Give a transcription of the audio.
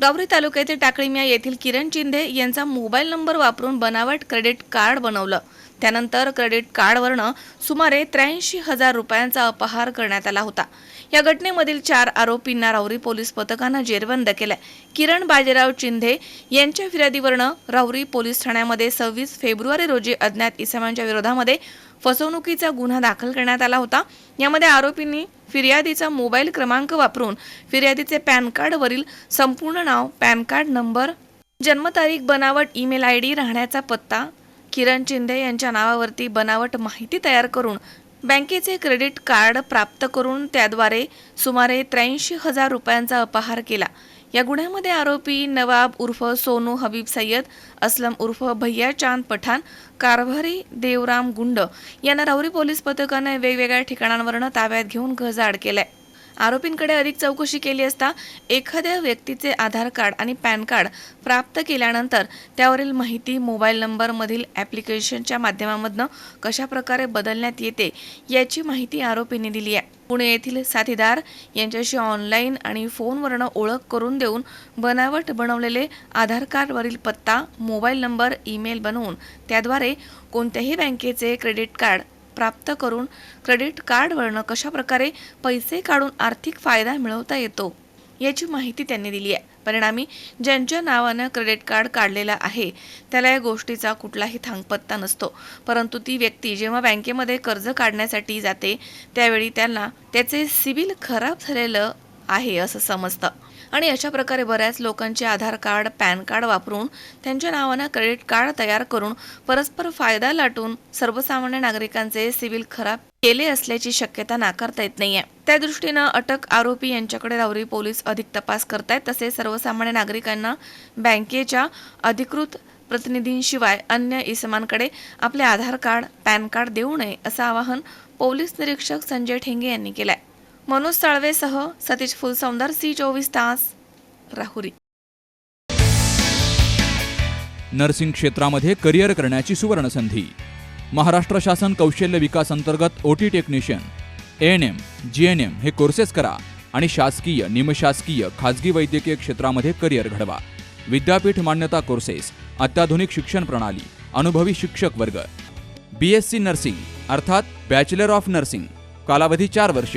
रावरी तालुक्यातील टाकळीमिया येथील किरण चिंधे यांचा मोबाईल नंबर वापरून बनावट क्रेडिट कार्ड बनवलं. त्यानंतर क्रेडिट कार्डवरनं सुमारे त्र्याऐंशी हजार रुपयांचा अपहार करण्यात आला होता. या घटनेमधील चार आरोपींना राहुरी पोलीस पथकानं जेरबंद केलंय. किरण बाजीराव चिंधे यांच्या फिर्यादीवरनं राहुरी पोलीस ठाण्यामध्ये सव्वीस फेब्रुवारी रोजी अज्ञात इसमांच्या विरोधामध्ये फसवणुकीचा गुन्हा दाखल करण्यात आला होता. यामध्ये आरोपींनी फिर्यादीचा मोबाईल क्रमांक वापरून फिर्यादीचे पॅन कार्डवरील संपूर्ण नाव पॅन कार्ड नंबर जन्मतारीख बनावट ईमेल आय डी राहण्याचा पत्ता किरण शिंदे यांच्या नावावरती बनावट माहिती तयार करून बँकेचे क्रेडिट कार्ड प्राप्त करून त्याद्वारे सुमारे त्र्याऐंशी हजार रुपयांचा अपहार केला. या गुन्ह्यामध्ये आरोपी नवाब उर्फ सोनू हबीब सय्यद असलम उर्फ भैया चांद पठाण कारभारी देवराम गुंड यांना राहुरी पोलीस पथकाने वेगवेगळ्या ठिकाणांवरनं ताब्यात घेऊन गजाड केलाय. आरोपींकडे अधिक चौकशी केली असता एखाद्या व्यक्तीचे आधार कार्ड आणि पॅन कार्ड प्राप्त केल्यानंतर त्यावरील माहिती मोबाईल नंबरमधील ॲप्लिकेशनच्या माध्यमामधनं कशाप्रकारे बदलण्यात येते याची माहिती आरोपींनी दिली आहे. पुणे येथील साथीदार यांच्याशी ऑनलाईन आणि फोनवरनं ओळख करून देऊन बनावट बनवलेले आधार कार्डवरील पत्ता मोबाईल नंबर ईमेल बनवून त्याद्वारे कोणत्याही बँकेचे क्रेडिट कार्ड प्राप्त करून क्रेडिट कार्डवरनं कशाप्रकारे पैसे काढून आर्थिक फायदा मिळवता येतो याची माहिती त्यांनी दिली आहे. परिणामी ज्यांच्या नावानं क्रेडिट कार्ड काढलेलं आहे त्याला या गोष्टीचा कुठलाही थांगपत्ता नसतो. परंतु ती व्यक्ती जेव्हा बँकेमध्ये कर्ज काढण्यासाठी जाते त्यावेळी त्यांना त्याचे सिबिल खराब झालेलं आहे असं समजतं. आणि अशा प्रकारे बऱ्याच लोकांचे आधार कार्ड पॅन कार्ड वापरून त्यांच्या नावानं क्रेडिट कार्ड तयार करून परस्पर फायदा लाटून सर्वसामान्य नागरिकांचे सिव्हिल खराब केले असल्याची शक्यता नाकारता येत नाहीये. त्या दृष्टीनं अटक आरोपी यांच्याकडे राहुरी पोलीस अधिक तपास करतायत तसेच सर्वसामान्य नागरिकांना बँकेच्या अधिकृत प्रतिनिधींशिवाय अन्य इसमांकडे आपले आधार कार्ड पॅन कार्ड देऊ नये असं आवाहन पोलीस निरीक्षक संजय ठेंगे यांनी केलंय. मनोज तळवेसह सतीश फुलसौंदर सी चोवीस तास राहुरी. नर्सिंग क्षेत्रामध्ये करिअर करण्याची सुवर्ण संधी महाराष्ट्र शासन कौशल्य विकास अंतर्गत O T technician A N M G N M हे कोर्सेस करा आणि शासकीय निमशासकीय खाजगी वैद्यकीय क्षेत्रामध्ये करिअर घडवा. विद्यापीठ मान्यता कोर्सेस अत्याधुनिक शिक्षण प्रणाली अनुभवी शिक्षक वर्ग. बी एस सी नर्सिंग अर्थात बॅचलर ऑफ नर्सिंग कालावधी चार वर्ष.